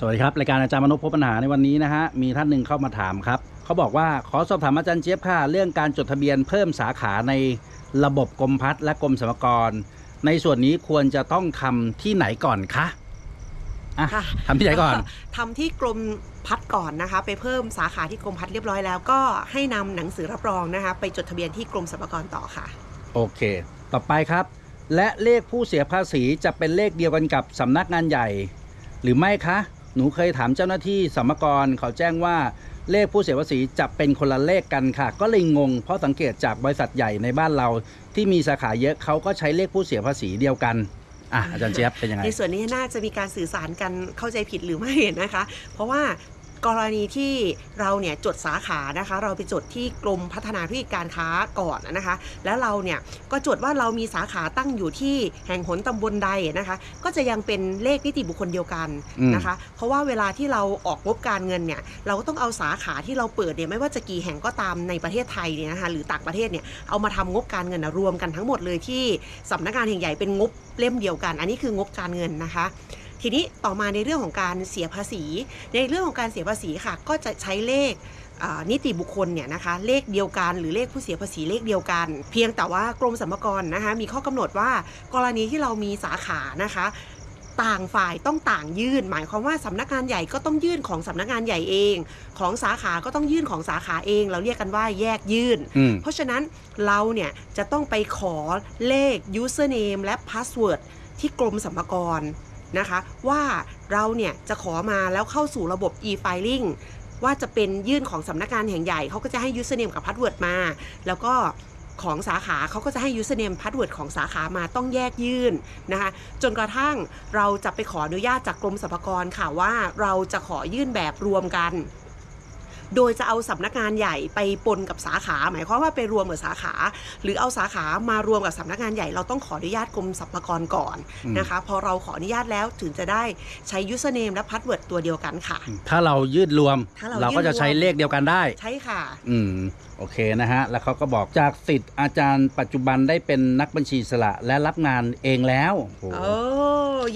สวัสดีครับรายการอาจารย์มนุษย์พบปัญหาในวันนี้นะฮะมีท่านหนึ่งเข้ามาถามครับเขาบอกว่าขอสอบถามอาจารย์เจี๊ยบค่ะเรื่องการจดทะเบียนเพิ่มสาขาในระบบกรมพัฒน์และกรมสรรพากร ในส่วนนี้ควรจะต้องทำที่ไหนก่อนคะอะค่ะทำที่ไหนก่อน ทำที่กรมพัฒน์ก่อนนะคะ ไปเพิ่มสาขาที่กรมพัฒน์เรียบร้อยแล้ว ก็ให้นำหนังสือรับรองนะคะ ไปจดทะเบียนที่กรมสรรพากรต่อค่ะ โอเค ต่อไปครับ และเลขผู้เสียภาษีจะเป็นเลขเดียวกันกับสำนักงานใหญ่ หรือไม่คะ หนูเคยถามเจ้าหน้าที่สรรพากรเขาแจ้งว่าเลขผู้เสียภาษีจะเป็นคนละเลขกันค่ะ ก็เลยงง เพราะสังเกตจากบริษัทใหญ่ในบ้านเรา ที่มีสาขาเยอะเขาก็ใช้เลขผู้เสียภาษีเดียวกันอะอาจารย์เจี๊ยบเป็นยังไง ในส่วนนี้น่าจะมีการสื่อสารกันเข้าใจผิดหรือไม่นะคะ เพราะว่า กรณีที่เราเนี่ยจดสาขานะคะ เราไปจดที่กรมพัฒนาธุรกิจการค้าก่อนนะคะ แล้วเราเนี่ยก็จดว่าเรามีสาขาตั้งอยู่ที่แห่งหนตำบลใดนะคะ ก็จะยังเป็นเลขนิติบุคคลเดียวกันอืมนะคะ เพราะว่าเวลาที่เราออกงบการเงินเนี่ยเราก็ต้องเอาสาขาที่เราเปิดเนี่ยไม่ว่าจะกี่แห่งก็ตามในประเทศไทยเนี่ยนะคะหรือต่างประเทศเนี่ยเอามาทำงบการเงินนะรวมกันทั้งหมดเลยที่สำนักงานแห่งใหญ่เป็นงบเล่มเดียวกัน อันนี้คืองบการเงินนะคะ ทีนี้ต่อมาในเรื่องของการเสียภาษี ในเรื่องของการเสียภาษีค่ะ ก็จะใช้เลขอ่านิติบุคคลเนี่ยนะคะเลขเดียวกัน หรือเลขผู้เสียภาษีเลขเดียวกัน เพียงแต่ว่ากรมสรรพากรนะคะมีข้อกำหนดว่ากรณีที่เรามีสาขานะคะต่างฝ่ายต้องต่างยื่น หมายความว่าสำนักงานใหญ่ก็ต้องยื่นของสำนักงานใหญ่เอง ของสาขาก็ต้องยื่นของสาขาเอง เราเรียกกันว่าแยกยื่นอืมเพราะฉะนั้นเราเนี่ยจะต้องไปขอเลข username และ password ที่กรมสรรพากร นะคะว่าเราเนี่ยจะขอมาแล้วเข้าสู่ระบบ e-filing ว่าจะเป็นยื่นของสำนักงานแห่งใหญ่เขาก็จะให้ username กับ password มา แล้วก็ของสาขาเขาก็จะให้ username password ของสาขามาต้องแยกยื่นนะคะจนกระทั่งเราจะไปขออนุญาตจากกรมสรรพากรค่ะว่าเราจะขอยื่นแบบรวมกัน โดยจะเอาสำนักงานใหญ่ไปปนกับสาขา หมายความว่าไปรวมกับสาขา หรือเอาสาขามารวมกับสำนักงานใหญ่เราต้องขออนุญาตกรมสรรพากรก่อนอืมนะคะพอเราขออนุญาตแล้วถึงจะได้ใช้ username และ password ตัวเดียวกันค่ะ ถ้าเรายืดรวมถ้าเราเราก็จะใช้ยืดรวมเลขเดียวกันได้ ใช่ค่ะ อืมโอเคนะฮะ แล้วเขาก็บอกจากสิทธิ์อาจารย์ปัจจุบันได้เป็นนักบัญชีอิสระและรับงานเองแล้วโอ้โหโอ้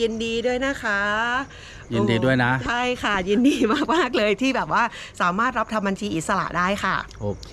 ยินดีด้วยนะคะยินดีด้วยนะโอ้ใช่ค่ะ ยินดีมากๆเลยที่แบบว่าสามารถรับทำบัญชีอิสระได้ค่ะ โอเค